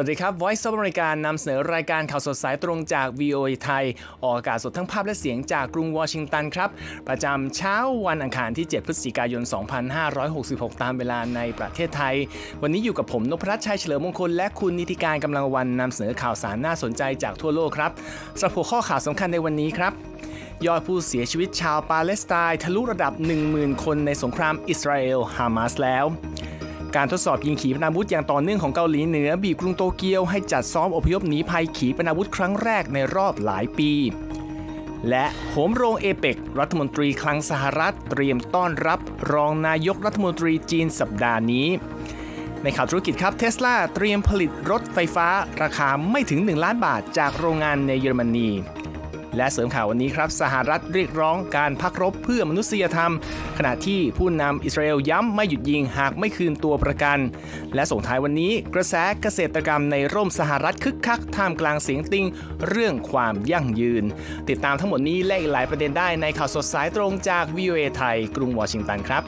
วัสดีครับ Voice of America นำเสนอรายการข่าวสดสายตรงจาก VOA ไทย ออกอากาศสดทั้งภาพและเสียงจากกรุงวอชิงตันครับ ประจำเช้าวันอังคารที่ 7 พฤศจิกายน 2566 ตามเวลาในประเทศไทย วันนี้อยู่กับผมนพรัชชัยเฉลิมมงคล และคุณนิติการกำลังวันนำเสนอข่าวสารน่าสนใจจากทั่วโลกครับสำหรับหัวข้อข่าวสำคัญในวันนี้ครับยอดผู้เสียชีวิตชาวปาเลสไตน์ทะลุระดับ 10,000 คนในสงครามอิสราเอลฮามาสแล้ว การทดสอบยิงขีปนาวุธอย่างต่อเนื่องของเกาหลีเหนือบีบกรุงโตเกียวให้จัดซ้อมอพยพหนีภัยขีปนาวุธครั้งแรกในรอบหลายปี และโหมโรงเอเปกรัฐมนตรีคลังสหรัฐเตรียมต้อนรับรองนายกรัฐมนตรีจีนสัปดาห์นี้ ในข่าวธุรกิจครับเทสลาเตรียมผลิตรถไฟฟ้าราคาไม่ถึง 1 ล้านบาทจากโรงงานในเยอรมนี และเสริมข่าววันนี้ครับสหรัฐเรียกร้องการพักรบเพื่อมนุษยธรรม ขณะที่ผู้นำอิสราเอลย้ำไม่หยุดยิงหากไม่คืนตัวประกัน และส่งท้ายวันนี้กระแสเกษตรกรรมในร่มสหรัฐคึกคักท่ามกลางเสียงติงเรื่องความยั่งยืน ติดตามทั้งหมดนี้และอีกหลายประเด็นได้ในข่าวสดสายตรงจาก VOA ไทย กรุงวอชิงตันครับ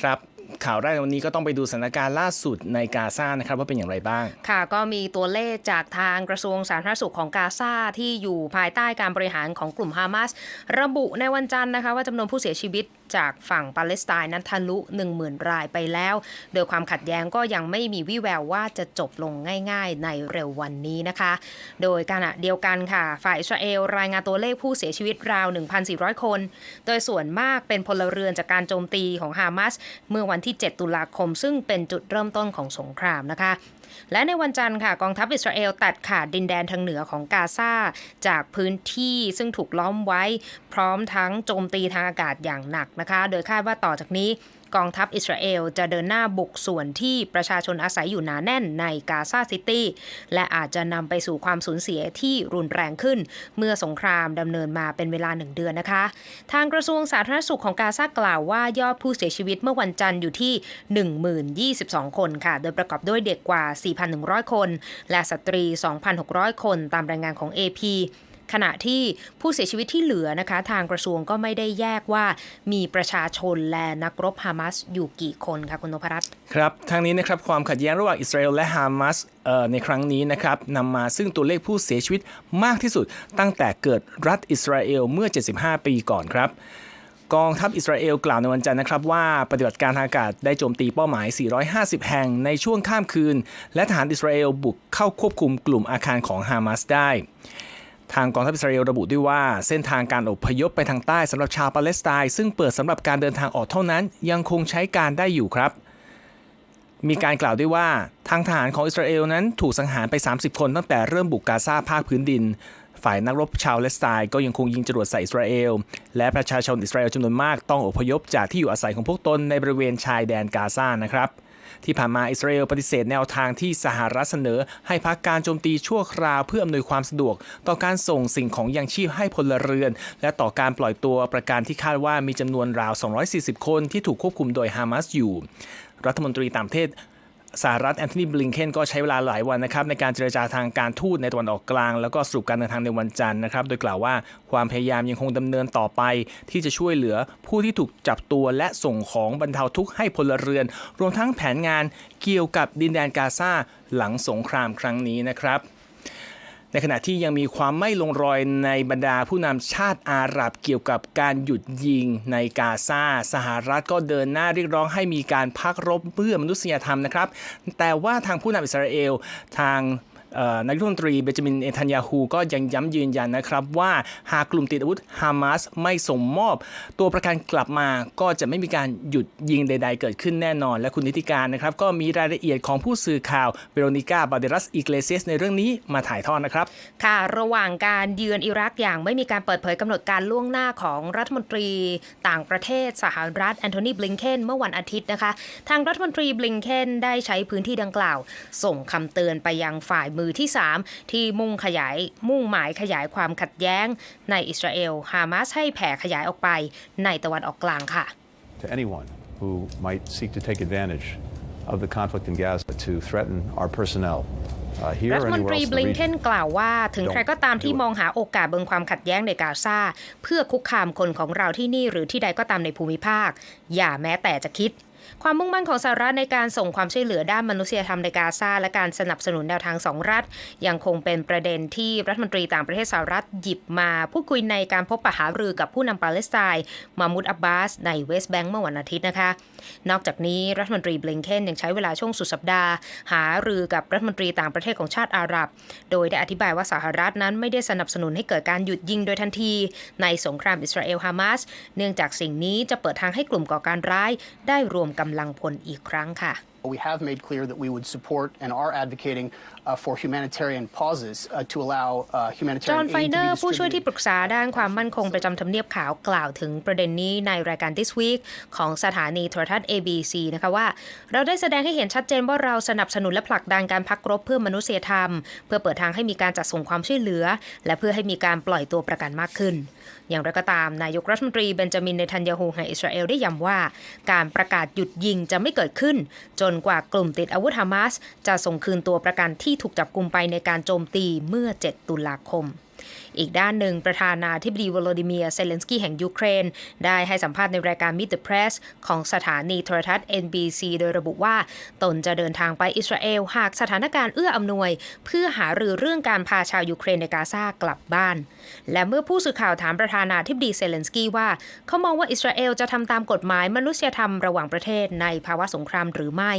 ครับ ข่าวแรกวันนี้ก็ต้องไปดูสถานการณ์ล่าสุดในกาซานะครับว่าเป็นอย่างไรบ้าง ค่ะก็มีตัวเลขจากทางกระทรวงสาธารณสุขของกาซาที่อยู่ภายใต้การบริหารของกลุ่มฮามาสระบุในวันจันทร์นะคะว่าจำนวนผู้เสียชีวิตจากฝั่งปาเลสไตน์นั้นทะลุ 10,000 รายไปแล้ว โดยความขัดแย้งก็ยังไม่มีวี่แววว่าจะจบลงง่าย ๆ ในเร็ววันนี้นะคะ โดยขณะเดียวกันค่ะ ฝ่ายอิสราเอลรายงานตัวเลขผู้เสียชีวิตราว 1,400 คน โดยส่วนมากเป็นพลเรือนจากการโจมตีของฮามาสเมื่อวันที่7 ตุลาคม ซึ่งเป็นจุดเริ่มต้นของสงครามนะคะและในวันจันทร์ค่ะกองทัพอิสราเอลตัดขาดดินแดนทางเหนือของกาซาจากพื้นที่ซึ่งถูกล้อมไว้ พร้อมทั้งโจมตีทางอากาศอย่างหนักนะคะ โดยคาดว่าต่อจากนี้ กองทัพอิสราเอลจะเดินหน้าบุกส่วนที่ประชาชนอาศัยอยู่หนาแน่นในกาซาซิตี้ และอาจจะนำไปสู่ความสูญเสียที่รุนแรงขึ้น เมื่อสงครามดำเนินมาเป็นเวลาหนึ่งเดือนนะคะ ทางกระทรวงสาธารณสุขของกาซากล่าวว่ายอดผู้เสียชีวิตเมื่อวันจันทร์อยู่ที่ 1022 คนค่ะ โดยประกอบด้วยเด็กกว่า 4,100 คน และสตรี 2,600 คนตามรายงานของ AP ขณะที่ผู้เสียชีวิตที่เหลือนะคะ ทางกระทรวงก็ไม่ได้แยกว่ามีประชาชนและนักรบฮามาสอยู่กี่คนค่ะคุณนพรัตน์ครับทางนี้นะครับความขัดแย้งระหว่างอิสราเอลและฮามาสในครั้งนี้นะครับนำมาซึ่งตัวเลขผู้เสียชีวิตมากที่สุด ตั้งแต่เกิดรัฐอิสราเอลเมื่อ 75 ปีก่อนครับกองทัพอิสราเอลกล่าวในวันจันทร์นะครับว่าปฏิบัติการทางอากาศได้โจมตีเป้าหมาย 450 แห่งในช่วงข้ามคืน และทหารอิสราเอลบุกเข้าควบคุมกลุ่มอาคารของฮามาสได้ ทางกองทัพอิสราเอลระบุด้วยว่าเส้นทางการอพยพไปทางใต้สำหรับชาวปาเลสไตน์ซึ่งเปิดสำหรับการเดินทางออกเท่านั้นยังคงใช้การได้อยู่ครับ มีการกล่าวด้วยว่าทางทหารของอิสราเอลนั้นถูกสังหารไป 30 คนตั้งแต่เริ่มบุกกาซาภาคพื้นดิน ฝ่ายนักรบชาวเลสไตน์ก็ยังคงยิงจรวดใส่อิสราเอล และประชาชนอิสราเอลจำนวนมากต้องอพยพจากที่อยู่อาศัยของพวกตนในบริเวณชายแดนกาซานะครับ ที่ผ่านมาอิสราเอลปฏิเสธแนวทางที่สหรัฐเสนอ ให้พักการโจมตีชั่วคราวเพื่ออำนวยความสะดวก ต่อการส่งสิ่งของยังชีพให้พลเรือน และต่อการปล่อยตัวประกันที่คาดว่ามีจำนวนราว 240 คนที่ถูกควบคุมโดยฮามาสอยู่ รัฐมนตรีต่างประเทศ สหรัฐแอนโทนีบลิงเคนก็ใช้เวลาหลายวันนะครับในการเจรจาทางการทูตในตะวันออกกลาง แล้วก็สรุปการเดินทางในวันจันทร์นะครับ โดยกล่าวว่าความพยายามยังคงดำเนินต่อไป ที่จะช่วยเหลือผู้ที่ถูกจับตัวและส่งของบรรเทาทุกข์ให้พลเรือน รวมทั้งแผนงานเกี่ยวกับดินแดนกาซาหลังสงครามครั้งนี้นะครับ ในขณะที่ยังมีความไม่ลงรอยในบรรดาผู้นำชาติอาหรับเกี่ยวกับการหยุดยิงในกาซาสหรัฐก็เดินหน้าเรียกร้องให้มีการพักรบเพื่อมนุษยธรรมนะครับ แต่ว่าทางผู้นำอิสราเอลทาง นายรัฐมนตรีเบนจามินเนทันยาฮูก็ยังย้ำยืนยันนะครับว่าหากกลุ่มติดอาวุธฮามาสไม่ส่งมอบ ตัวประกันกลับมาก็จะไม่มีการหยุดยิงใด ๆ เกิดขึ้นแน่นอน และคุณนิติการนะครับก็มีรายละเอียดของผู้สื่อข่าวเวโรนิก้าบาเดรัสอิเกเลเซสในเรื่องนี้มาถ่ายทอดนะครับ ค่ะ ระหว่างการเยือนอิรักอย่างไม่มีการเปิดเผยกำหนดการล่วงหน้าของรัฐมนตรีต่างประเทศสหรัฐแอนโทนีบลิงเคนเมื่อวันอาทิตย์นะคะ ทางรัฐมนตรีบลิงเคนได้ใช้พื้นที่ดังกล่าว ส่งคำเตือนไปยังฝ่ายมือที่ 3 ที่มุ่งขยายมุ่งหมายขยายความขัดแย้ง ในอิสราเอลฮามาสให้แผ่ขยายออกไปในตะวันออกกลางค่ะ to anyone who might seek to take advantage of the conflict in Gaza to threaten our personnel uh, here รั or ฐมน anywhere ตรี else in บ the ลิงเคน region. กล่าวว่าถึงใครก็ตามที่มองหาโอกาสเบิงความขัดแย้งในกาซาเพื่อคุกคามคนของเราที่นี่หรือที่ใดก็ตามในภูมิภาค อย่าแม้แต่จะคิด ความมุ่งมั่นของสหรัฐในการส่งความช่วยเหลือด้านมนุษยธรรมในกาซาและการสนับสนุนแนวทางสองรัฐ ยังคงเป็นประเด็นที่รัฐมนตรีต่างประเทศสหรัฐหยิบมาพูดคุยในการพบปะหารือกับผู้นำปาเลสไตน์มามุดอับบาสในเวสต์แบงก์เมื่อวันอาทิตย์นะคะ นอกจากนี้รัฐมนตรีเบลิงเคนยังใช้เวลาช่วงสุดสัปดาห์ หารือกับรัฐมนตรีต่างประเทศของชาติอาหรับ โดยได้อธิบายว่าสหรัฐนั้นไม่ได้สนับสนุนให้เกิดการหยุดยิงโดยทันที ในสงครามอิสราเอลฮามาส เนื่องจากสิ่งนี้จะเปิดทางให้กลุ่มก่อการร้าย ได้รวมกำลังพลอีกครั้งค่ะ We have made clear that we would support and are advocating uh, for humanitarian pauses uh, to allow uh, จอ humanitarian ห์น aid ไฟ to เนอ be ร์ผู้ช่วยที่ distributed. ปรึกษาด้านความมั่นคงประจำทำเนียบขาวกล่าวถึงประเด็นนี้ในรายการ This Week ของสถานีโทรทัศน์ ABC นะคะว่า เราได้แสดงให้เห็นชัดเจนว่าเราสนับสนุนและผลักดันการพักรบเพื่อมนุษยธรรม เพื่อเปิดทางให้มีการจัดส่งความช่วยเหลือ และเพื่อให้มีการปล่อยตัวประกันมากขึ้น อย่างไรก็ตามนายกรัฐมนตรีเบนจามินเนทันยาฮูแห่งอิสราเอลได้ย้ำว่า การประกาศหยุดยิงจะไม่เกิดขึ้น จนกว่ากลุ่มติดอาวุธฮามาสจะส่งคืนตัวประกันที่ถูกจับกลุมไปในการโจมตีเมื่อ 7 ตุลาคม อีกด้านหนึ่งประธานาธิบดีวโลดิเมียเซเลนสกี้แห่งยูเครน ได้ให้สัมภาษณ์ในรายการ Meet the Press ของสถานีโทรทัศน์ NBC โดยระบุว่า ตนจะเดินทางไปอิสราเอล หากสถานการณ์เอื้ออำนวย เพื่อหารือเรื่องการพาชาวยูเครนในกาซากลับบ้าน และเมื่อผู้สื่อข่าวถามประธานาธิบดีเซเลนสกี้ว่า เขามองว่าอิสราเอลจะทำตามกฎหมายมนุษยธรรมระหว่างประเทศในภาวะสงครามหรือไม่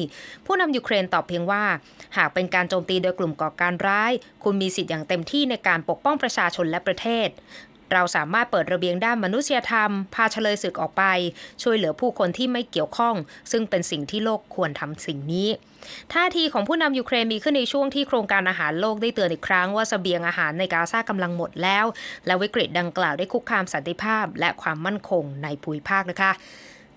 ผู้นำยูเครนตอบเพียงว่า หากเป็นการโจมตีโดยกลุ่มก่อการร้าย คุณมีสิทธิ์อย่างเต็มที่ในการปกป้องประชาชนและประเทศ เราสามารถเปิดระเบียงด้านมนุษยธรรม พาเฉลยศึกออกไป ช่วยเหลือผู้คนที่ไม่เกี่ยวข้อง ซึ่งเป็นสิ่งที่โลกควรทำสิ่งนี้ ท่าทีของผู้นำยูเครนมีขึ้นในช่วงที่โครงการอาหารโลกได้เตือนอีกครั้งว่าเสบียงอาหารในกาซากำลังหมดแล้ว และวิกฤตดังกล่าวได้คุกคามสันติภาพ และความมั่นคงในภูมิภาคนะคะ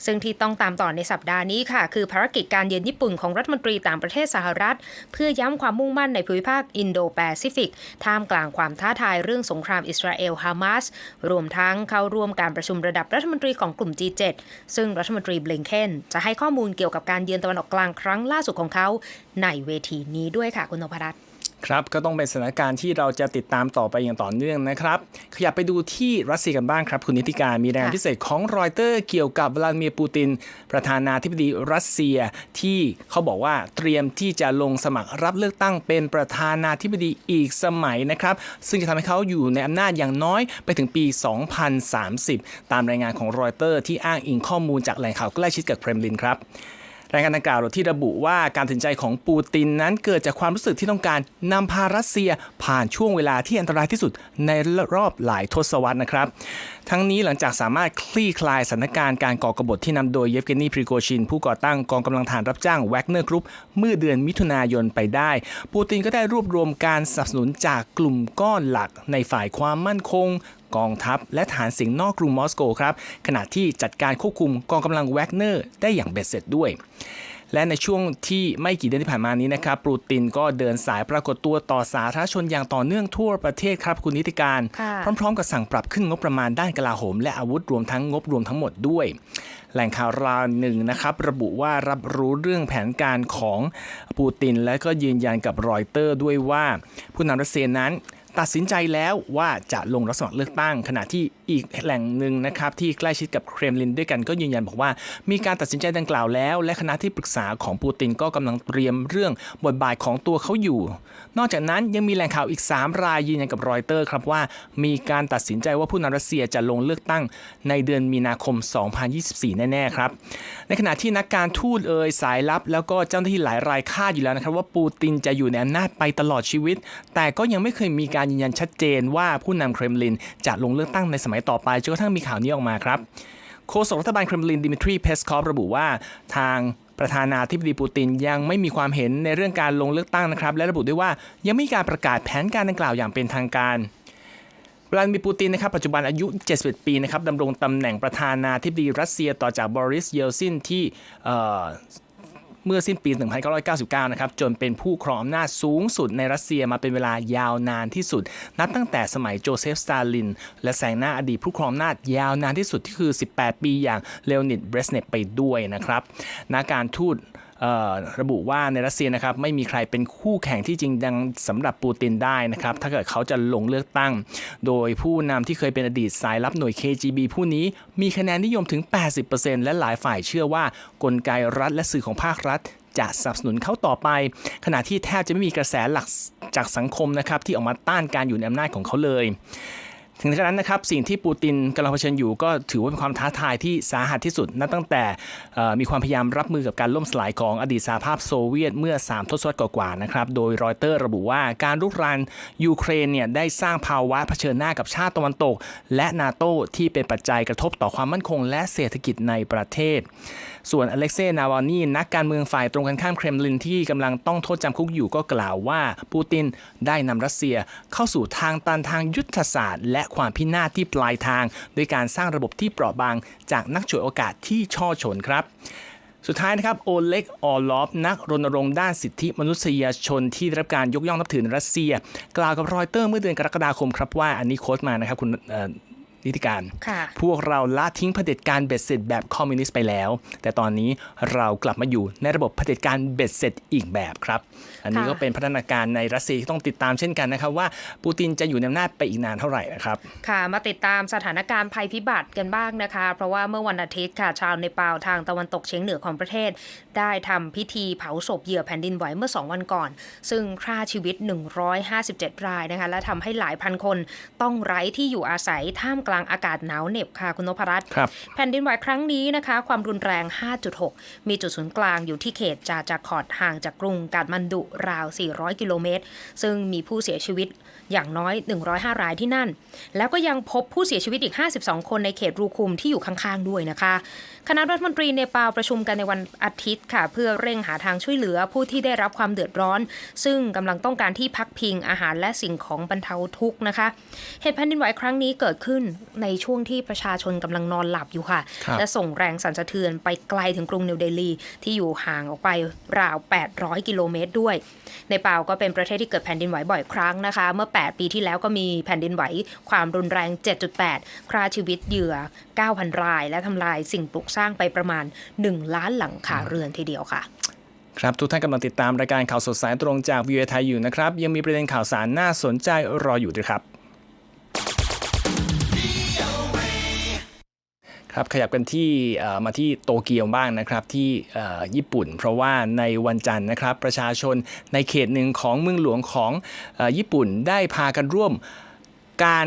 ซึ่งที่ต้องตามต่อในสัปดาห์นี้ค่ะ คือภารกิจการเยือนญี่ปุ่นของรัฐมนตรีต่างประเทศสหรัฐ เพื่อย้ำความมุ่งมั่นในภูมิภาคอินโดแปซิฟิกท่ามกลางความท้าทายเรื่องสงครามอิสราเอลฮามาสรวมทั้งเข้าร่วมการประชุมระดับรัฐมนตรีของกลุ่ม G7 ซึ่งรัฐมนตรีเบลงเคนจะให้ข้อมูลเกี่ยวกับการเยือนตะวันออกกลางครั้งล่าสุดของเขาในเวทีนี้ด้วยค่ะคุณนพรัตน์ ครับก็ต้องเป็นสถานการณ์ที่เราจะติดตามต่อไปอย่างต่อเนื่องนะครับ ขยับไปดูที่รัสเซียกันบ้างครับ คุณนิติการมีรายงานพิเศษของรอยเตอร์เกี่ยวกับวลาดิเมียร์ปูติน ประธานาธิบดีรัสเซียที่เขาบอกว่าเตรียมที่จะลงสมัครรับเลือกตั้งเป็นประธานาธิบดีอีกสมัยนะครับ ซึ่งจะทำให้เขาอยู่ในอำนาจอย่างน้อยไปถึงปี 2030 ตามรายงานของรอยเตอร์ที่อ้างอิงข้อมูลจากแหล่งข่าวใกล้ชิดกับเครมลินครับ รายงานดังกล่าวที่ระบุว่าการตัดสินใจของปูตินนั้นเกิดจากความรู้สึกที่ต้องการนำพารัสเซียผ่านช่วงเวลาที่อันตรายที่สุดในรอบหลายทศวรรษนะครับ ทั้งนี้หลังจากสามารถคลี่คลายสถานการณ์การก่อกบฏที่นำโดยเยฟเกนีพริโกชิน ผู้ก่อตั้งกองกำลังทหารรับจ้างแวกเนอร์กรุ๊ปเมื่อเดือนมิถุนายนไปได้ ปูตินก็ได้รวบรวมการสนับสนุนจากกลุ่มก้อนหลักในฝ่ายความมั่นคงกองทัพ และฐานสิงห์นอกกรุงมอสโกครับขณะที่จัดการควบคุมกองกำลังแวกเนอร์ได้อย่างเบ็ดเสร็จด้วยและในช่วงที่ไม่กี่เดือนที่ผ่านมานี้นะครับปูตินก็เดินสายปรากฏตัวต่อสาธารณชนอย่างต่อเนื่องทั่วประเทศครับคุณนิติการค่ะพร้อม ๆ กับสั่งปรับขึ้นงบประมาณด้านกลาโหม และอาวุธรวมทั้งงบรวมทั้งหมดด้วย แหล่งข่าวรายหนึ่งนะครับระบุว่ารับรู้เรื่องแผนการของปูติน และก็ยืนยันกับรอยเตอร์ด้วยว่า ผู้นำรัสเซียนั้น ตัดสินใจแล้วว่าจะลงรับสมัครเลือกตั้ง ขณะที่อีกแหล่งหนึ่งนะครับที่ใกล้ชิดกับเครมลินด้วยกันก็ยืนยันบอกว่า มีการตัดสินใจดังกล่าวแล้ว และคณะที่ปรึกษาของปูตินก็กำลังเตรียมเรื่องบทบาทของตัวเขาอยู่ นอกจากนั้นยังมีแหล่งข่าวอีก 3 รายยืนยันกับรอยเตอร์ครับว่า มีการตัดสินใจว่าผู้นำรัสเซียจะลงเลือกตั้งในเดือนมีนาคม 2024 แน่ๆครับ ในขณะที่นักการทูตเอ่ยสายลับ แล้วก็เจ้าหน้าที่หลายรายคาดอยู่แล้วนะครับว่าปูตินจะอยู่ในอำนาจไปตลอดชีวิต แต่ก็ยังไม่เคยมีการยืนยันชัดเจนว่าผู้นำเครมลินจะลงเลือกตั้งในสมัยต่อไปจนกระทั่งมีข่าวนี้ออกมาครับโฆษกรัฐบาลเครมลินดิมิทรีเพสคอฟระบุว่าทางประธานาธิบดีปูตินยังไม่มีความเห็นในเรื่องการลงเลือกตั้งนะครับ และระบุด้วยว่ายังไม่มีการประกาศแผนการดังกล่าวอย่างเป็นทางการวลาดิมีปูตินนะครับปัจจุบันอายุ 71 ปีนะครับดำรงตำแหน่งประธานาธิบดีรัสเซียต่อจากบอริสเยลซินที่ เมื่อสิ้นปี 1999 นะครับ จนเป็นผู้ครองอำนาจสูงสุดในรัสเซียมาเป็นเวลายาวนานที่สุด นับตั้งแต่สมัยโจเซฟ สตาลิน และแสงหน้าอดีตผู้ครองอำนาจยาวนานที่สุดที่คือ 18 ปีอย่างเลโอนิด เบรสเนปไปด้วยนะครับ นักการทูต ระบุว่าในรัสเซียนะครับไม่มีใครเป็นคู่แข่งที่จริงดังสำหรับปูตินได้นะครับถ้าเกิดเขาจะลงเลือกตั้ง โดยผู้นำที่เคยเป็นอดีตสายลับหน่วย KGB ผู้นี้มีคะแนนนิยมถึง 80%และหลายฝ่ายเชื่อว่ากลไกรัฐและสื่อของภาครัฐจะสนับสนุนเขาต่อไป ขณะที่แทบจะไม่มีกระแสหลักจากสังคมนะครับที่ออกมาต้านการอยู่ในอำนาจของเขาเลย ถึงกระนั้นนะครับสิ่งที่ปูตินกำลังเผชิญอยู่ก็ถือว่าเป็นความท้าทายที่สาหัสที่สุดนับตั้งแต่มีความพยายามรับมือกับการล่มสลายของอดีตสหภาพโซเวียตเมื่อ 3 ทศวรรษกว่าๆนะครับโดยรอยเตอร์ระบุว่าการรุกรานยูเครนเนี่ยได้สร้างภาวะเผชิญหน้ากับชาติตะวันตก และนาโตที่เป็นปัจจัยกระทบต่อความมั่นคง และเศรษฐกิจในประเทศ ส่วนอเล็กเซย์นาวานีนักการเมืองฝ่ายตรงกันข้ามเครมลินที่กำลังต้องโทษจำคุกอยู่ก็กล่าวว่าปูตินได้นำรัสเซียเข้าสู่ทางตันทางยุทธศาสตร์ และความพินาศที่ปลายทาง ด้วยการสร้างระบบที่เปราะบางจากนักฉวยโอกาสที่ช่อฉนครับสุดท้ายนะครับโอเล็กออลอฟนักรณรงค์ด้านสิทธิมนุษยชนที่ได้รับการยกย่องนับถือในรัสเซีย กล่าวกับรอยเตอร์เมื่อเดือนกรกฎาคมครับว่าอันนี้โค้ดมานะครับคุณ นิติการค่ะพวกเราละทิ้งเผด็จการเบ็ดเสร็จแบบคอมมิวนิสต์ไปแล้ว แต่ตอนนี้เรากลับมาอยู่ในระบบเผด็จการเบ็ดเสร็จอีกแบบครับ อันนี้ค่ะก็เป็นพัฒนาการในรัสเซียที่ต้องติดตามเช่นกันนะครับว่าปูตินจะอยู่ในอำนาจไปอีกนานเท่าไหร่นะครับ ค่ะ มาติดตามสถานการณ์ภัยพิบัติกันบ้างนะคะ เพราะว่าเมื่อวันอาทิตย์ค่ะชาวเนปาลทางตะวันตกเฉียงเหนือของประเทศ ได้ทำพิธีเผาศพเหยื่อแผ่นดินไหวเมื่อ 2 วันก่อน ซึ่งฆ่าชีวิต 157 รายนะคะและทำให้หลายพันคนต้องไร้ที่อยู่อาศัยท่ามกลางอากาศหนาวเหน็บค่ะคุณนพรัตน์ครับแผ่นดินไหวครั้งนี้นะคะ ความรุนแรง 5.6 มีจุดศูนย์กลางอยู่ที่เขตจาจาคอดห่างจากกรุงกาดมันดุราว 400 กิโลเมตร ซึ่งมีผู้เสียชีวิต อย่างน้อย 105 รายที่นั่น แล้วก็ยังพบผู้เสียชีวิตอีก 52 คนในเขตรูคุมที่อยู่ข้างๆด้วยนะคะ คณะรัฐมนตรีเนปาลประชุมกันในวันอาทิตย์ค่ะ เพื่อเร่งหาทางช่วยเหลือผู้ที่ได้รับความเดือดร้อน ซึ่งกำลังต้องการที่พักพิงอาหารและสิ่งของบรรเทาทุกข์นะคะ เหตุแผ่นดินไหวครั้งนี้เกิดขึ้นในช่วงที่ประชาชนกำลังนอนหลับอยู่ค่ะคและส่งแรงสั่นสะเทือนไปไกลถึงกรุงนิวเดลีที่อยู่ห่างออกไปราว 800 กิโลเมตรด้วย ในเปาก็เป็นประเทศที่เกิดแผ่นดินไหวบ่อยครั้งนะคะ เมื่อ8 ปีที่แล้วก็มีแผ่นดินไหวความรุนแรง 7.8 ฆ่าชีวิตเหยื่อ 9,000 ราย และทำลายสิ่งปลูกสร้างไปประมาณ 1 ล้านหลังคาเรือนทีเดียวค่ะครับทุกท่านกำลังติดตามรายการข่าวสดสายตรงจากวิวไทยอยู่นะครับ ยังมีประเด็นข่าวสารน่าสนใจรออยู่ด้วยครับ ครับขยับกันที่มาที่โตเกียวบ้างนะครับที่ญี่ปุ่น เพราะว่าในวันจันทร์นะครับประชาชนในเขตหนึ่งของเมืองหลวงของอญี่ปุ่นได้พากันร่วมการ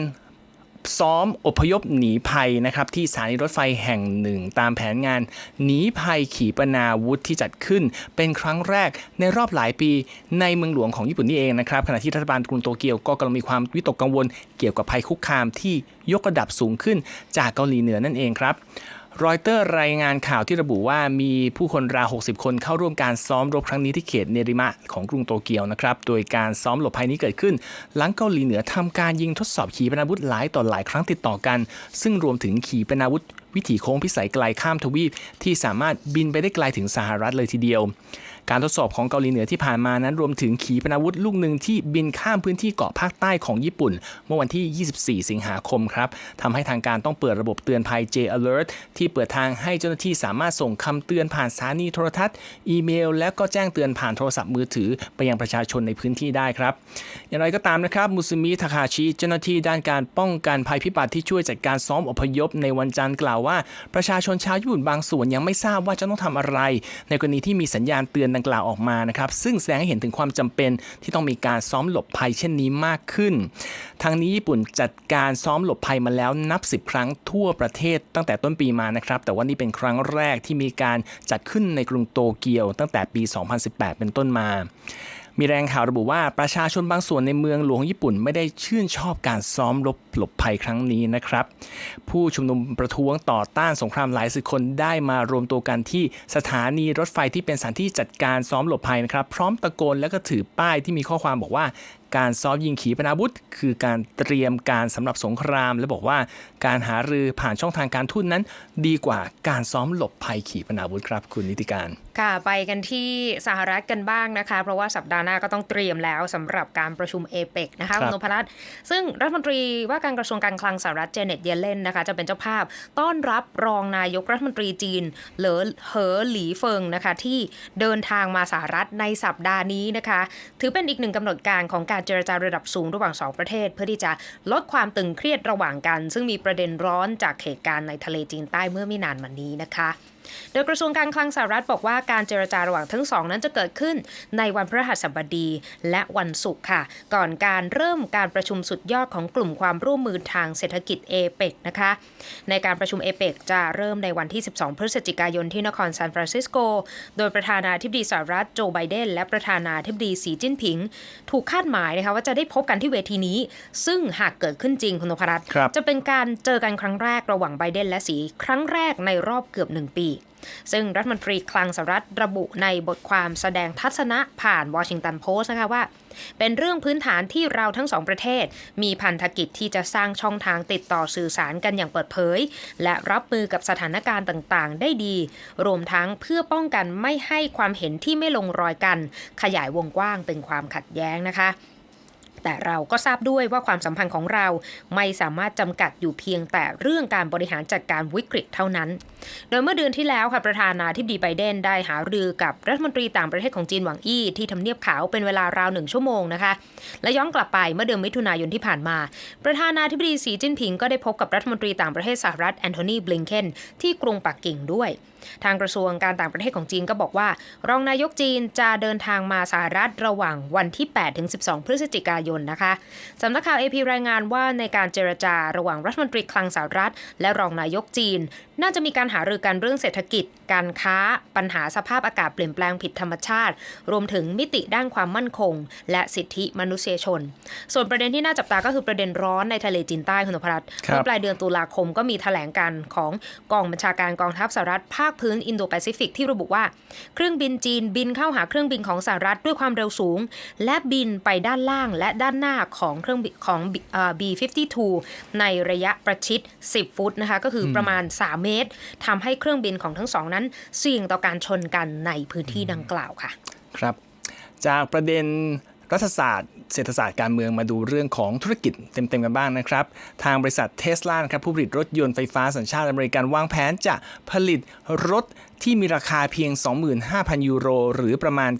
ซ้อมอพยพหนีภัยนะครับที่สถานีรถไฟแห่งหนึ่ง ตามแผนงานหนีภัยขีปนาวุธที่จัดขึ้น เป็นครั้งแรกในรอบหลายปีในเมืองหลวงของญี่ปุ่นนี่เองนะครับขณะที่รัฐบาลกรุงโตเกียวก็กำลังมีความวิตกกังวลเกี่ยวกับภัยคุกคามที่ยกระดับสูงขึ้นจากเกาหลีเหนือนั่นเองครับ รอยเตอร์รายงานข่าวที่ระบุว่ามีผู้คนราว 60 คนเข้าร่วมการซ้อมรบครั้งนี้ที่เขตเนริมะของกรุงโตเกียวนะครับ โดยการซ้อมหลบภัยนี้เกิดขึ้น หลังเกาหลีเหนือทำการยิงทดสอบขีปนาวุธหลายต่อหลายครั้งติดต่อกัน ซึ่งรวมถึงขีปนาวุธวิถีโค้งพิสัยไกลข้ามทวีปที่สามารถบินไปได้ไกลถึงสหรัฐเลยทีเดียว การทดสอบของเกาหลีเหนือที่ผ่านมานั้นรวมถึงขีปนาวุธลูกหนึ่งที่บินข้ามพื้นที่เกาะภาคใต้ของญี่ปุ่น เมื่อวันที่ 24 สิงหาคมครับทำให้ทางการต้องเปิดระบบเตือนภัย J Alert ที่เปิดทางให้เจ้าหน้าที่สามารถส่งคำเตือนผ่านสถานีโทรทัศน์ อีเมล และก็แจ้งเตือนผ่านโทรศัพท์มือถือ ไปยังประชาชนในพื้นที่ได้ครับ อย่างไรก็ตามนะครับมุสมิทาคาชิเจ้าหน้าที่ด้านการป้องกันภัยพิบัติที่ช่วยจัดการซ้อมอพยพ ในวันจันทร์กล่าวว่า ประชาชนชาวญี่ปุ่นบางส่วนยังไม่ทราบว่าจะต้องทำอะไร ในกรณีที่มีสัญญาณเตือนดังกล่าวออกมานะครับซึ่งแสดงให้เห็นถึงความจำเป็นที่ต้องมีการซ้อมหลบภัยเช่นนี้มากขึ้นทางนี้ญี่ปุ่นจัดการซ้อมหลบภัยมาแล้วนับ 10 ครั้งทั่วประเทศตั้งแต่ต้นปีมานะครับ แต่ว่านี่เป็นครั้งแรกที่มีการจัดขึ้นในกรุงโตเกียวตั้งแต่ปี 2018 เป็นต้นมา มีแรงข่าวระบุว่าประชาชนบางส่วนในเมืองหลวงญี่ปุ่นไม่ได้ชื่นชอบการซ้อมรบหลบภัยครั้งนี้นะครับ ผู้ชุมนุมประท้วงต่อต้านสงครามหลายสิบคนได้มารวมตัวกันที่สถานีรถไฟที่เป็นสถานที่จัดการซ้อมหลบภัยนะครับ พร้อมตะโกนและก็ถือป้ายที่มีข้อความบอกว่าการซ้อมยิงขีปนาวุธ คือการเตรียมการสำหรับสงคราม และบอกว่าการหารือผ่านช่องทางการทูตนั้น ดีกว่าการซ้อมหลบภัยขีปนาวุธครับ คุณนิติการค่ะไปกันที่สหรัฐกันบ้างนะคะ เพราะว่าสัปดาห์หน้าก็ต้องเตรียมแล้วสำหรับการประชุมเอเปกนะคะครับคุณนพรัตน์ซึ่งรัฐมนตรีว่าการกระทรวงการคลังสหรัฐเจเน็ตเยเลนนะคะจะเป็นเจ้าภาพต้อนรับรองนายกรัฐมนตรีจีน เหลอเหอหลีเฟิงนะคะที่เดินทางมาสหรัฐในสัปดาห์นี้นะคะ ถือเป็นอีกหนึ่งกำหนดการของการการเจรจาระดับสูงระหว่างสองประเทศ เพื่อที่จะลดความตึงเครียดระหว่างกัน ซึ่งมีประเด็นร้อนจากเหตุการณ์ในทะเลจีนใต้เมื่อไม่นานมานี้นะคะ โดยกระทรวงการคลังสหรัฐบอกว่าการเจรจาระหว่างทั้งสองนั้นจะเกิดขึ้นในวันพฤหัสบดีและวันศุกร์ค่ะ ก่อนการเริ่มการประชุมสุดยอดของกลุ่มความร่วมมือทางเศรษฐกิจเอเปกนะคะ ในการประชุมเอเปกจะเริ่มในวันที่ 12 พฤศจิกายนที่นครซานฟรานซิสโก โดยประธานาธิบดีสหรัฐโจไบเดนและประธานาธิบดีสีจิ้นผิง ถูกคาดหมายนะคะว่าจะได้พบกันที่เวทีนี้ ซึ่งหากเกิดขึ้นจริงคุณนพรัตน์ครับจะเป็นการเจอกันครั้งแรกระหว่างไบเดนและสีครั้งแรกในรอบเกือบหนึ่งปี ซึ่งรัฐมนตรีคลังสหรัฐระบุในบทความแสดงทัศนะผ่านวอชิงตันโพสต์นะคะว่า เป็นเรื่องพื้นฐานที่เราทั้งสองประเทศ มีพันธกิจที่จะสร้างช่องทางติดต่อสื่อสารกันอย่างเปิดเผย และรับมือกับสถานการณ์ต่างๆ ได้ดี รวมทั้งเพื่อป้องกันไม่ให้ความเห็นที่ไม่ลงรอยกัน ขยายวงกว้างเป็นความขัดแย้งนะคะ แต่เราก็ทราบด้วยว่าความสัมพันธ์ของเราไม่สามารถจำกัดอยู่เพียงแต่เรื่องการบริหารจัดการวิกฤตเท่านั้น โดยเมื่อเดือนที่แล้วค่ะประธานาธิบดีไบเดนได้หารือกับรัฐมนตรีต่างประเทศของจีนหวังอี้ที่ทำเนียบขาวเป็นเวลาราวหนึ่งชั่วโมงนะคะ และย้อนกลับไปเมื่อเดือนมิถุนายนที่ผ่านมา ประธานาธิบดีสีจิ้นผิงก็ได้พบกับรัฐมนตรีต่างประเทศสหรัฐแอนโทนีบลิงเคนที่กรุงปักกิ่งด้วยทางกระทรวงการต่างประเทศของจีนก็บอกว่า รองนายกจีนจะเดินทางมาสหรัฐระหว่างวันที่ 8 ถึง 12 พฤศจิกายนนะคะสำนักข่าว AP รายงานว่าในการเจรจาระหว่างรัฐมนตรีคลังสหรัฐ และรองนายกจีน น่าจะมีการหารือกันเรื่องเศรษฐกิจ การค้า ปัญหาสภาพอากาศเปลี่ยนแปลงผิดธรรมชาติ รวมถึงมิติด้านความมั่นคง และสิทธิมนุษยชน ส่วนประเด็นที่น่าจับตาก็คือประเด็นร้อนในทะเลจีนใต้คุณนพรัตน์ครับเมื่อปลายเดือนตุลาคมก็มีแถลงการของกองบัญชาการกองทัพสหรัฐภาคพื้นอินโดแปซิฟิกที่ระบุว่า เครื่องบินจีนบินเข้าหาเครื่องบินของสหรัฐด้วยความเร็วสูง และบินไปด้านล่างและด้านหน้าของเครื่องบินของเอ่อ B52 ในระยะประชิด 10 ฟุตนะคะก็คือประมาณ 3 เมตรทำให้เครื่องบินของทั้งสองนั้น เสี่ยงต่อการชนกันในพื้นที่ดังกล่าวค่ะ ครับ จากประเด็นรัฐศาสตร์ เศรษฐศาสตร์การเมืองมาดูเรื่องของธุรกิจเต็มๆกันบ้างนะครับ ทางบริษัทเทสลาครับผู้ผลิตรถยนต์ไฟฟ้าสัญชาติอเมริกันวางแผนจะผลิตรถที่มีราคาเพียง 25,000 ยูโร หรือประมาณ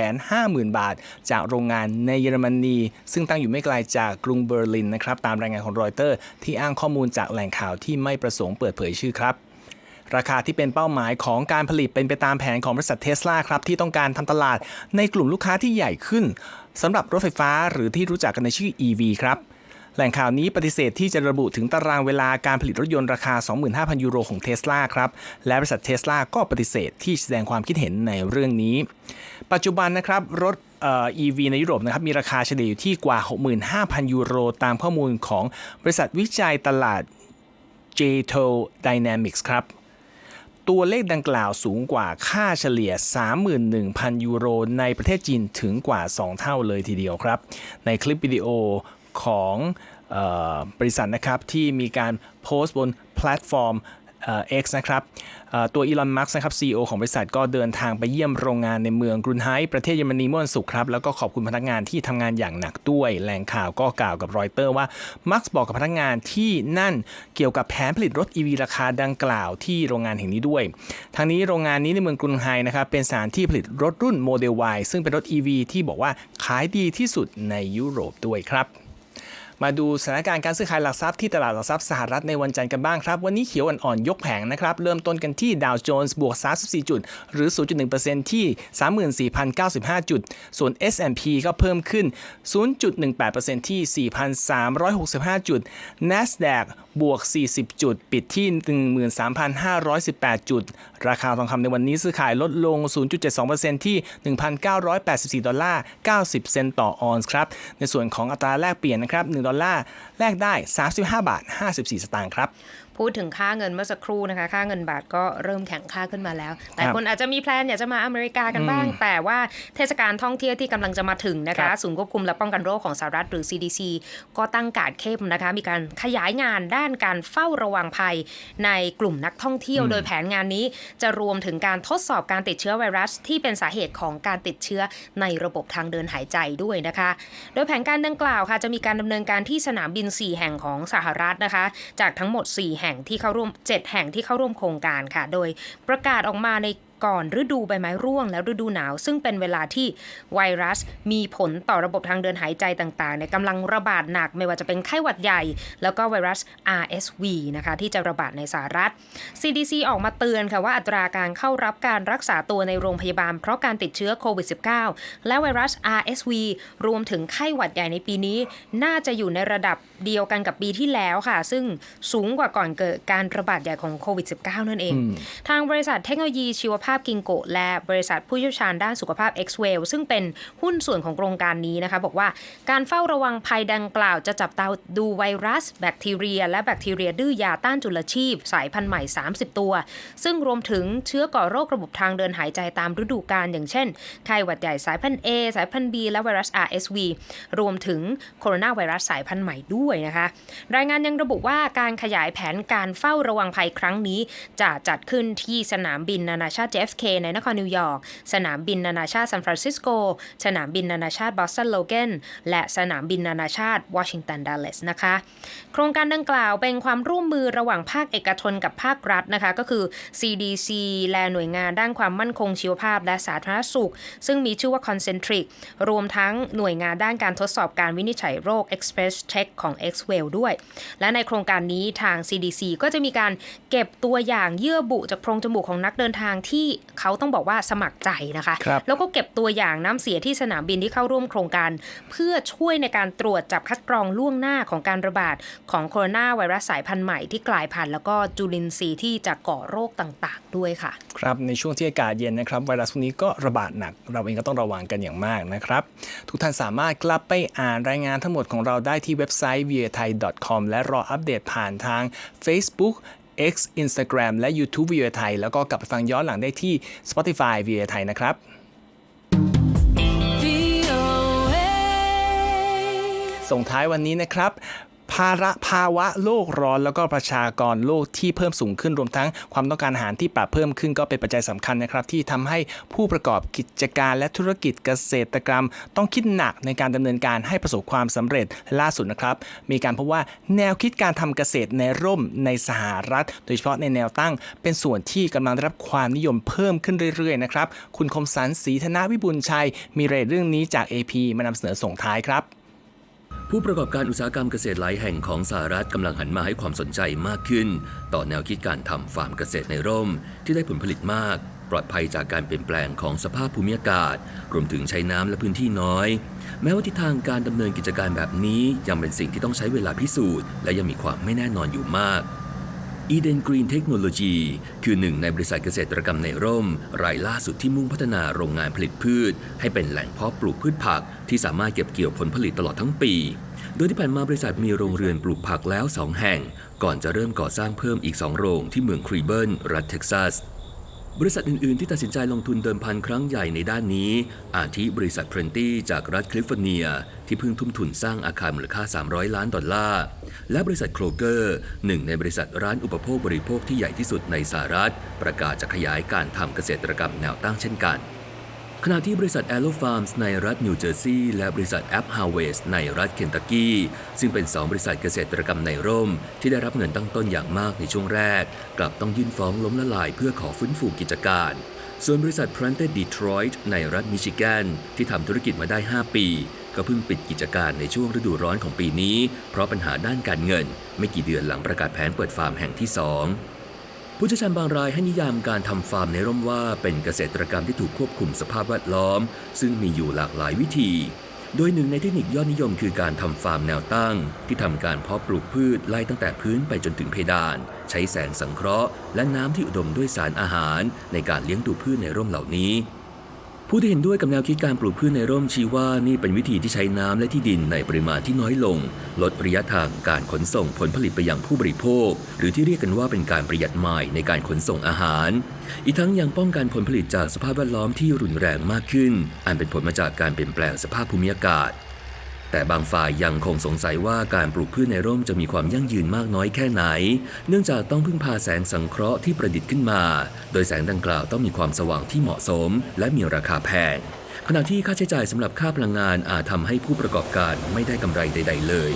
950,000 บาท จากโรงงานในเยอรมนี ซึ่งตั้งอยู่ไม่ไกลจากกรุงเบอร์ลินนะครับ ตามรายงานของรอยเตอร์ ที่อ้างข้อมูลจากแหล่งข่าวที่ไม่ประสงค์เปิดเผยชื่อครับ ราคาที่เป็นเป้าหมายของการผลิตเป็นไปตามแผนของบริษัทเทสลาครับที่ต้องการทำตลาดในกลุ่มลูกค้าที่ใหญ่ขึ้นสำหรับรถไฟฟ้าหรือที่รู้จักกันในชื่อ EV ครับแหล่งข่าวนี้ปฏิเสธที่จะระบุถึงตารางเวลาการผลิตรถยนต์ราคา 25,000 ยูโรของเทสลาครับ และบริษัทเทสลาก็ปฏิเสธที่แสดงความคิดเห็นในเรื่องนี้ ปัจจุบันนะครับรถเอ่อ EV ในยุโรปนะครับมีราคาเฉลี่ยอยู่ที่กว่า 65,000 ยูโร ตามข้อมูลของบริษัทวิจัยตลาด JTO Dynamics ครับ ตัวเลขดังกล่าวสูงกว่าค่าเฉลี่ย 31,000 ยูโร ในประเทศจีนถึงกว่า 2 เท่าเลยทีเดียวครับ ในคลิปวิดีโอของออบริษัทนะครับที่มีการโพสต์บนแพลตฟอร์ม เอ่อ X นะครับตัวอีลอนมัสนะครับ CEO ของบริษัทก็เดินทางไปเยี่ยมโรงงานในเมืองกรุนไฮประเทศเยอรมนีเมื่อวันศุกร์ครับ แล้วก็ขอบคุณพนักงานที่ทำงานอย่างหนักด้วย แหล่งข่าวก็กล่าวกับรอยเตอร์ว่ามัสบอกกับพนักงานที่นั่นเกี่ยวกับแผนผลิตรถ EV ราคาดังกล่าวที่โรงงานแห่งนี้ด้วย ทางนี้โรงงานนี้ในเมืองกรุงไฮนะครับเป็นสถานที่ผลิตรถรุ่นโมเดล Y ซึ่งเป็นรถ EV ที่บอกว่าขายดีที่สุดในยุโรปด้วยครับ มาดูสถานการณ์การซื้อขายหลักทรัพย์ที่ตลาดหลักทรัพย์สหรัฐในวันจันทร์กันบ้างครับ วันนี้เขียวอ่อนๆยกแผงนะครับ เริ่มต้นกันที่ดาวโจนส์บวก 34 จุด หรือ 0.1%ที่ 34,095 จุด ส่วน S&P ก็เพิ่มขึ้น 0.18%ที่ 4,365 จุด NASDAQ บวก 40 จุด ปิดที่ 13,518 จุด ราคาทองคำในวันนี้ซื้อขายลดลง 0.72%ที่ 1,984 ดอลลาร์ 90 เซนต์ต่อออนซ์ครับ ในส่วนของอัตราแลกเปลี่ยนนะครับ 1 ดอลลาร์ แลกได้ 35 บาท 54 สตางค์ครับ พูดถึงค่าเงินเมื่อสักครู่นะคะ ค่าเงินบาทก็เริ่มแข็งค่าขึ้นมาแล้ว แต่ครับคนอาจจะมีแพลนอยากจะมาอเมริกากันบ้าง แต่ว่าเทศกาลท่องเที่ยวที่กำลังจะมาถึงนะครัคะบศูนย์ควบคุมและป้องกันโรคของสหรัฐหรือ CDC ก็ตั้งการดเข้มนะคะ มีการขยายงานด้านการเฝ้าระวังภัยในกลุ่มนักท่องเที่ยว โดยแผนงานนี้จะรวมถึงการทดสอบการติดเชื้อไวรัส ที่เป็นสาเหตุของการติดเชื้อในระบบทางเดินหายใจด้วยนะคะ โดยแผนการดังกล่าวค่ะจะมีการดำเนินการที่สนามบิน 4 แห่งของสหรัฐนะคะ จากทั้งหมด 4 แห่งที่เข้าร่วม 7 แห่งที่เข้าร่วมโครงการค่ะ โดยประกาศออกมาใน ก่อนฤดูใบไม้ร่วง และฤดูหนาว ซึ่งเป็นเวลาที่ไวรัสมีผลต่อระบบทางเดินหายใจต่างๆเนี่ยกำลังระบาดหนักไม่ว่าจะเป็นไข้หวัดใหญ่ แล้วก็ไวรัส RSV นะคะที่จะระบาดในสหรัฐ CDC ออกมาเตือนค่ะว่าอัตราการเข้ารับการรักษาตัวในโรงพยาบาล เพราะการติดเชื้อโควิด -19 และไวรัส RSV รวมถึงไข้หวัดใหญ่ในปีนี้ น่าจะอยู่ในระดับเดียวกันกับปีที่แล้วค่ะ ซึ่งสูงกว่าก่อนเกิดการระบาดใหญ่ของโควิด -19 นั่นเอง ทางบริษัทเทคโนโลยีชีวภาพกิงโกะและบริษัทผู้เชี่ยวชาญด้านสุขภาพ x w e l l ซึ่งเป็นหุ้นส่วนของโครงการนี้นะคะ บอกว่าการเฝ้าระวังภัยดังกล่าวจะจับตาดูไวรัส แบคทีเรีย และแบคทีเรียดื้อยาต้านจุลชีพ สายพันธุ์ใหม่ 30 ตัว ซึ่งรวมถึงเชื้อก่อโรคระบบทางเดินหายใจตามฤดูกาลอย่างเช่น ไข้หวัดใหญ่สายพันธุ์ A สายพันธุ์ B และไวรัส RSV รวมถึงโคโรนาไวรัสสายพันธุ์ใหม่ด้วยนะคะ รายงานยังระบุว่าการขยายแผนการเฝ้าระวังภัยครั้งนี้ จะจัดขึ้นที่สนามบินนานาชาติ JFK ในนครนิวยอร์ก สนามบินนานาชาติซานฟรานซิสโก สนามบินนานาชาติบอสตันโลเกน และสนามบินนานาชาติวอชิงตันดัลเลสนะคะ โครงการดังกล่าวเป็นความร่วมมือระหว่างภาคเอกชนกับภาครัฐนะคะ ก็คือ CDC และหน่วยงานด้านความมั่นคงชีวภาพและสาธารณสุข ซึ่งมีชื่อว่า Concentric รวมทั้งหน่วยงานด้านการทดสอบการวินิจฉัยโรค Express Check ของ x w e l l ด้วย และในโครงการนี้ทาง CDC ก็จะมีการเก็บตัวอย่างเยื่อบุจากโพรงจมูกของนักเดินทางที่เขาต้องบอกว่าสมัครใจนะคะครับแล้วก็เก็บตัวอย่างน้ำเสียที่สนามบินที่เข้าร่วมโครงการ เพื่อช่วยในการตรวจจับคัดกรองล่วงหน้าของการระบาดของโคโรนาไวรัสสายพันธุ์ใหม่ที่กลายพันธุ์แล้วก็จุลินทรีย์ที่จะก่อโรคต่างๆ ด้วยค่ะ ครับในช่วงที่อากาศเย็นนะครับไวรัสพวกนี้ก็ระบาดหนัก เราเองก็ต้องระวังกันอย่างมากนะครับทุกท่านสามารถกลับไปอ่านรายงานทั้งหมดของเราได้ที่เว็บไซต์ v i a t h a i com และรออัปเดตผ่านทาง Facebook X Instagram และ YouTube v i a t h a i แล้วก็กลับไปฟังย้อนหลังได้ที่ Spotify v i a t h a i นะครับส่งท้ายวันนี้นะครับ ภาระภาวะโลกร้อนแล้วก็ประชากรโลกที่เพิ่มสูงขึ้นรวมทั้งความต้องการอาหารที่ปรับเพิ่มขึ้นก็เป็นปัจจัยสำคัญนะครับ ที่ทำให้ผู้ประกอบกิจการและธุรกิจเกษตรกรรม ต้องคิดหนักในการดำเนินการให้ประสบความสำเร็จล่าสุดนะครับ มีการพบว่าแนวคิดการทำเกษตรในร่มในสหรัฐ โดยเฉพาะในแนวตั้ง เป็นส่วนที่กำลังได้รับความนิยมเพิ่มขึ้นเรื่อยๆนะครับคุณคมสันศรีธนวิบุญชัย มีรายเอียดเรื่องนี้จาก AP มานำเสนอส่งท้ายครับ ผู้ประกอบการอุตสาหกรรมเกษตรหลายแห่งของสหรัฐกำลังหันมาให้ความสนใจมากขึ้น ต่อแนวคิดการทำฟาร์มเกษตรในร่ม ที่ได้ผลผลิตมาก ปลอดภัยจากการเปลี่ยนแปลงของสภาพภูมิอากาศ รวมถึงใช้น้ำและพื้นที่น้อย แม้ว่าทิศทางการดำเนินกิจการแบบนี้ยังเป็นสิ่งที่ต้องใช้เวลาพิสูจน์ และยังมีความไม่แน่นอนอยู่มาก Eden Green Technology คือหนึ่งในบริษัทเกษตรกรรมในร่ม รายล่าสุดที่มุ่งพัฒนาโรงงานผลิตพืช ให้เป็นแหล่งเพาะปลูกพืชผัก ที่สามารถเก็บเกี่ยวผลผลิตตลอดทั้งปี โดยที่ผ่านมาบริษัทมีโรงเรือนปลูกผักแล้ว 2 แห่ง ก่อนจะเริ่มก่อสร้างเพิ่มอีก 2 โรงที่เมืองครีเบิลรัฐเท็กซัส บริษัทอื่น ๆ ที่ตัดสินใจลงทุนเดิมพันครั้งใหญ่ในด้านนี้ อาทิบริษัทเพรนตี้จากรัฐแคลิฟอร์เนีย ที่เพิ่งทุ่มทุนสร้างอาคารมูลค่า 300 ล้านดอลลาร์ และบริษัทโคลเกอร์หนึ่งในบริษัทร้านอุปโภคบริโภคที่ใหญ่ที่สุดในสหรัฐ ประกาศจะขยายการทำเกษตรกรรมแนวตั้งเช่นกัน ขณะที่บริษัท a อ r o Farms ในรัฐนิวเจอร์ซีย์และบริษัท App Harvest ในรัฐเคนตักกี้ ซึ่งเป็น 2 บริษัทเกษตรกรรมในร่ม ที่ได้รับเงินตั้งต้นอย่างมากในช่วงแรก กลับต้องยื่นฟ้องล้มละลายเพื่อขอฟื้นฟูกิจการส่วนบริษัท Planted Detroit ในรัฐมิชิแกน ที่ทำธุรกิจมาได้ 5 ปี ก็เพิ่งปิดกิจการในช่วงฤดูร้อนของปีนี้ เพราะปัญหาด้านการเงิน ไม่กี่เดือนหลังประกาศแผนเปิดฟาร์มแห่งที่สอง ผู้เชี่ยวชาญบางรายให้นิยามการทำฟาร์มในร่มว่าเป็นเกษตรกรรมที่ถูกควบคุมสภาพแวดล้อม ซึ่งมีอยู่หลากหลายวิธี โดยหนึ่งในเทคนิคยอดนิยมคือการทำฟาร์มแนวตั้ง ที่ทำการเพาะปลูกพืชไล่ตั้งแต่พื้นไปจนถึงเพดาน ใช้แสงสังเคราะห์ และน้ำที่อุดมด้วยสารอาหาร ในการเลี้ยงดูพืชในร่มเหล่านี้ ผู้ที่เห็นด้วยกับแนวคิดการปลูกพืชในร่มชี้ว่านี่เป็นวิธีที่ใช้น้ำและที่ดินในปริมาณที่น้อยลง ลดระยะทางการขนส่งผลผลิตไปยังผู้บริโภค หรือที่เรียกกันว่าเป็นการประหยัดไม้ในการขนส่งอาหาร อีกทั้งยังป้องกันผลผลิตจากสภาพแวดล้อมที่รุนแรงมากขึ้น อันเป็นผลมาจากการเปลี่ยนแปลงสภาพภูมิอากาศ แต่บางฝ่ายยังคงสงสัยว่าการปลูกพืชในร่มจะมีความยั่งยืนมากน้อยแค่ไหน เนื่องจากต้องพึ่งพาแสงสังเคราะห์ที่ประดิษฐ์ขึ้นมา โดยแสงดังกล่าวต้องมีความสว่างที่เหมาะสม และมีราคาแพง ขณะที่ค่าใช้จ่ายสำหรับค่าพลังงานอาจทำให้ผู้ประกอบการไม่ได้กำไรใด ๆ เลย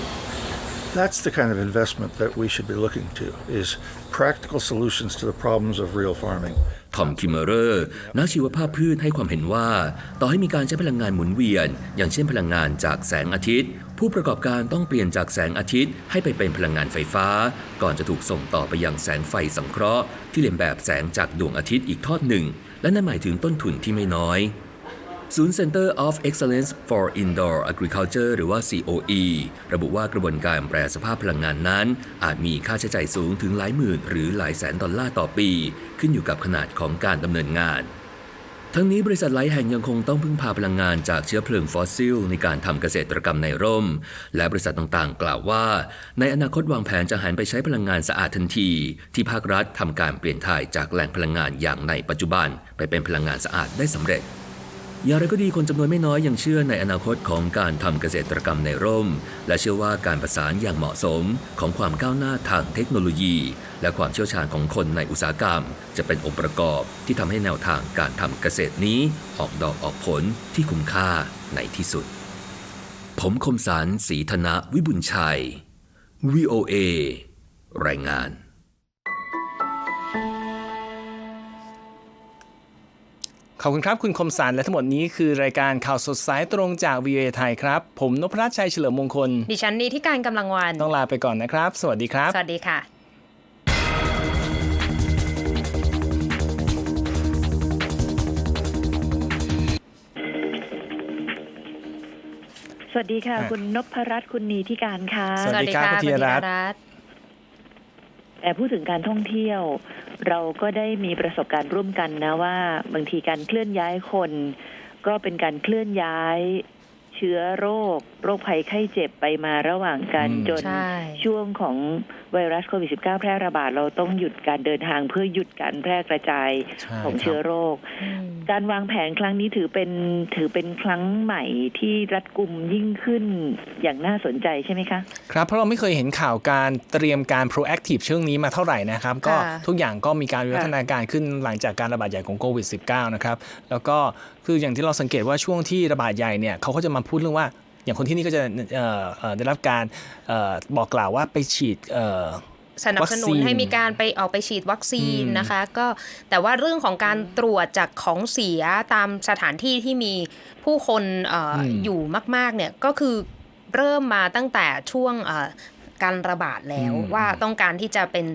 That's the kind of investment that we should be looking to is practical solutions to the problems of real farming. ทอมคิมเมอร์นักชีวภาพพืชให้ความเห็นว่า ต่อให้มีการใช้พลังงานหมุนเวียน อย่างเช่นพลังงานจากแสงอาทิตย์ ผู้ประกอบการต้องเปลี่ยนจากแสงอาทิตย์ ให้ไปเป็นพลังงานไฟฟ้า ก่อนจะถูกส่งต่อไปยังแสงไฟสังเคราะห์ ที่เลียนแบบแสงจากดวงอาทิตย์อีกทอดหนึ่ง และนั่นหมายถึงต้นทุนที่ไม่น้อย ศูนย์ Center of Excellence for Indoor Agriculture หรือว่า COE ระบุว่ากระบวนการแปรสภาพพลังงานนั้น อาจมีค่าใช้จ่ายสูงถึงหลายหมื่นหรือหลายแสนดอลลาร์ต่อปี ขึ้นอยู่กับขนาดของการดำเนินงาน ทั้งนี้บริษัทหลายแห่งยังคงต้องพึ่งพาพลังงานจากเชื้อเพลิงฟอสซิล ในการทำเกษตรกรรมในร่ม และบริษัทต่างๆ กล่าวว่า ในอนาคตวางแผนจะหันไปใช้พลังงานสะอาดทันที ที่ภาครัฐทำการเปลี่ยนถ่ายจากแหล่งพลังงานอย่างในปัจจุบัน ไปเป็นพลังงานสะอาดได้สำเร็จ อย่างไรก็ดีคนจำนวนไม่น้อยยังเชื่อในอนาคตของการทำเกษตรกรรมในร่ม และเชื่อว่าการประสานอย่างเหมาะสมของความก้าวหน้าทางเทคโนโลยี และความเชี่ยวชาญของคนในอุตสาหกรรม จะเป็นองค์ประกอบที่ทำให้แนวทางการทำเกษตรนี้ ออกดอกออกผลที่คุ้มค่าในที่สุด ผมคมสารสีธนะวิบุญชัย VOA รายงาน ขอบคุณครับ คุณคมสารและทั้งหมดนี้คือรายการข่าวสดสายตรงจาก VOA ไทยครับ ผมนพรัชชัยเฉลิมมงคล ดิฉันนีที่การกำลังวัน ต้องลาไปก่อนนะครับ สวัสดีครับ สวัสดีค่ะสวัสดีค่ะอะคุณนพรัตน์คุณนีที่การค่ะสวัสดีครับคุณธีรรัตน์สวัสดีค่ะแต่พูดถึงการท่องเที่ยว เราก็ได้มีประสบการณ์ร่วมกันนะว่า บางทีการเคลื่อนย้ายคน ก็เป็นการเคลื่อนย้าย เชื้อโรค โรคภัยไข้เจ็บไปมาระหว่างกันอืม จน ใช่ ช่วงของไวรัสโควิด -19 แพร่ระบาดเราต้องหยุดการเดินทางเพื่อหยุดการแพร่กระจายใช่ของครับเชื้อโรคอืมการวางแผนครั้งนี้ถือเป็นถือเป็นครั้งใหม่ที่รัดกุมยิ่งขึ้นอย่างน่าสนใจใช่ไหมคะ ครับเพราะเราไม่เคยเห็นข่าวการเตรียมการ proactive เชิงนี้มาเท่าไหร่นะครับ ก็ค่ะ ทุกอย่างก็มีการวิวัฒนาการขึ้นหลังจากการระบาดใหญ่ของโควิด -19 นะครับ แล้วก็คืออย่างที่เราสังเกตว่าช่วงที่ระบาดใหญ่เนี่ยเขาก็จะมาพูดเรื่องว่า อย่างคนที่นี่ก็จะเอ่อเอ่อได้รับการเอ่อบอกกล่าวว่าไปฉีดเอ่อสนับสนุนวัคซีนให้มีการไปออกไปฉีดวัคซีนอืมนะคะ ก็แต่ว่าเรื่องของการตรวจจากของเสียตามสถานที่ที่มีผู้คนเออออยู่มาก ๆ เนี่ยก็คือเริ่มมาตั้งแต่ช่วงเอ่อการระบาดแล้วอืมว่าต้องการที่จะเป็น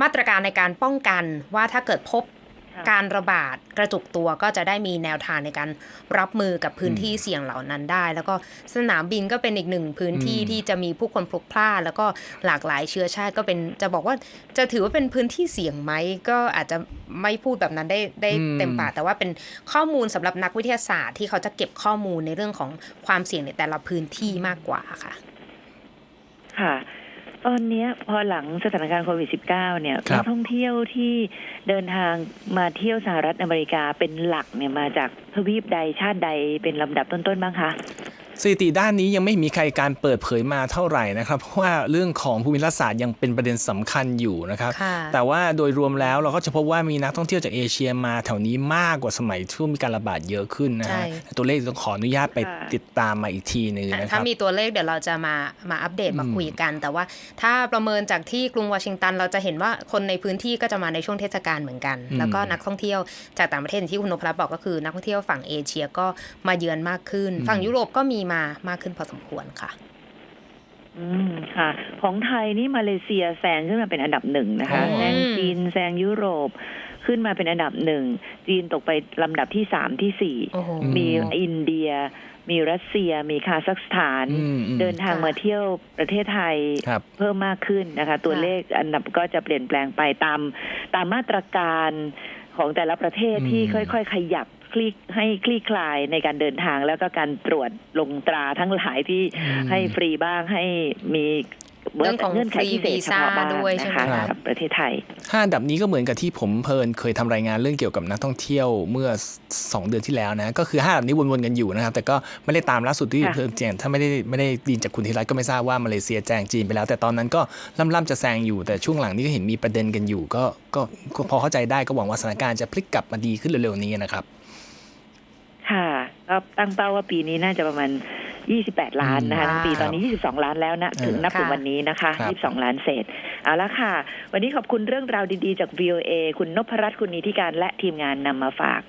มาตรการในการป้องกันว่าถ้าเกิดพบค่ะ การระบาดกระจุกตัวก็จะได้มีแนวทางในการรับมือกับพื้นที่เสี่ยงเหล่านั้นได้ แล้วก็สนามบินก็เป็นอีกหนึ่งพื้นที่อืมที่จะมีผู้คนพลุกพล่านแล้วก็หลากหลายเชื้อชาติก็เป็นจะบอกว่าจะถือว่าเป็นพื้นที่เสี่ยงไหมก็อาจจะไม่พูดแบบนั้นได้ได้อืมเต็มปากแต่ว่าเป็นข้อมูลสำหรับนักวิทยาศาสตร์ที่เขาจะเก็บข้อมูลในเรื่องของความเสี่ยงในแต่ละพื้นที่มากกว่าค่ะ ค่ะ ตอนเนี้ยพอหลังสถานการณ์โควิด -19 เนี่ยครันับกท่องเที่ยวที่เดินทางมาเที่ยวสหรัฐอเมริกาเป็นหลักเนี่ยมาจากทวีปใดชาติใดเป็นลำดับต้นๆบ้างคะ สถิติด้านนี้ยังไม่มีใครการเปิดเผยมาเท่าไหร่นะครับเพราะว่าเรื่องของภูมิรัฐศาสตร์ยังเป็นประเด็นสำคัญอยู่นะครับค่ะแต่ว่าโดยรวมแล้วเราก็จะพบว่ามีนักท่องเที่ยวจากเอเชียมาแถวนี้มากกว่าสมัยที่มีการระบาดเยอะขึ้นนะใช่ฮะตัวเลขต้องขออนุญาตไปค่ะติดตามมาอีกทีหนึงนะคถ้ารับมีตัวเลขเดี๋ยวเราจะมามาอัปเดตมาอืมคุยกัน แต่ว่าถ้าประเมินจากที่กรุงวอชิงตัน เราจะเห็นว่าคนในพื้นที่ก็จะมาในช่วงเทศกาลเหมือนกัน แล้วก็นักท่องเที่ยวจากต่างประเทศอย่างที่คุณนพรัตน์บอกก็คือนักท่องเที่ยวฝั่งเอเชียก็มาเยือนมากขึ้น ฝั่งยุโรปก็มีมามากขึ้นพอสมควรค่ะ อืมค่ะ ของไทยนี่มาเลเซียแซงขึ้นมาเป็นอันดับหนึ่งนะคะอ๋อแซงจีนแซงยุโรปขึ้นมาเป็นอันดับหนึ่ง จีนตกไปลำดับที่สามที่สี่โอ้โหมีอินเดีย มีรัสเซีย มีคาซัคสถานอืมอืมเดินทางค่ะมาเที่ยวประเทศไทยครับเพิ่มมากขึ้นนะคะ ตัวค่ะเลขอันดับก็จะเปลี่ยนแปลงไปตามตามมาตรการของแต่ละประเทศอืมที่ค่อย ๆ ขยับ คลี่ให้คลี่คลายในการเดินทางแล้วก็การตรวจลงตราทั้งหลายที่อืมให้ฟรีบ้างให้มีเรื่องของเงื่อนไขพิเศษเฉพาะบ้างฟรีวีซ่าด้วยใช่นะไหมคะครับกับประเทศไทยห้าอันดับนี้ก็เหมือนกับที่ผมเพลินเคยทำรายงานเรื่องเกี่ยวกับนักท่องเที่ยวเมื่อ 2 เดือนที่แล้วนะ ก็คือห้าอันดับนี้วนๆกันอยู่นะครับ แต่ก็ไม่ได้ตามล่าสุดที่ค่ะเพิ่มแจ้งถ้าไม่ได้ไม่ได้ดินจากคุณธีรัตน์ก็ไม่ทราบว่ามาเลเซียแจงจีนไปแล้ว แต่ตอนนั้นก็ล่ำๆจะแซงอยู่แต่ช่วงหลังนี้ก็เห็นมีประเด็นกันอยู่ ก็ก็ก็พอเข้าใจได้ก็หวังว่าสถานการณ์จะพลิกกลับมาดีขึ้นเร็วๆนี้นะครับ ค่ะก็ตั้งเป้าว่าปีนี้น่าจะประมาณ 28 ล้านนะคะอืมทั้งปีตอนนี้ 22 ล้านแล้วนะถึงนับถึงค่ะวันนี้นะคะครับ22 ล้านเศษเอาละค่ะ วันนี้ขอบคุณเรื่องราวดีๆจาก VOA คุณนพรัตน์คุณนิติการและทีมงานนำมาฝาก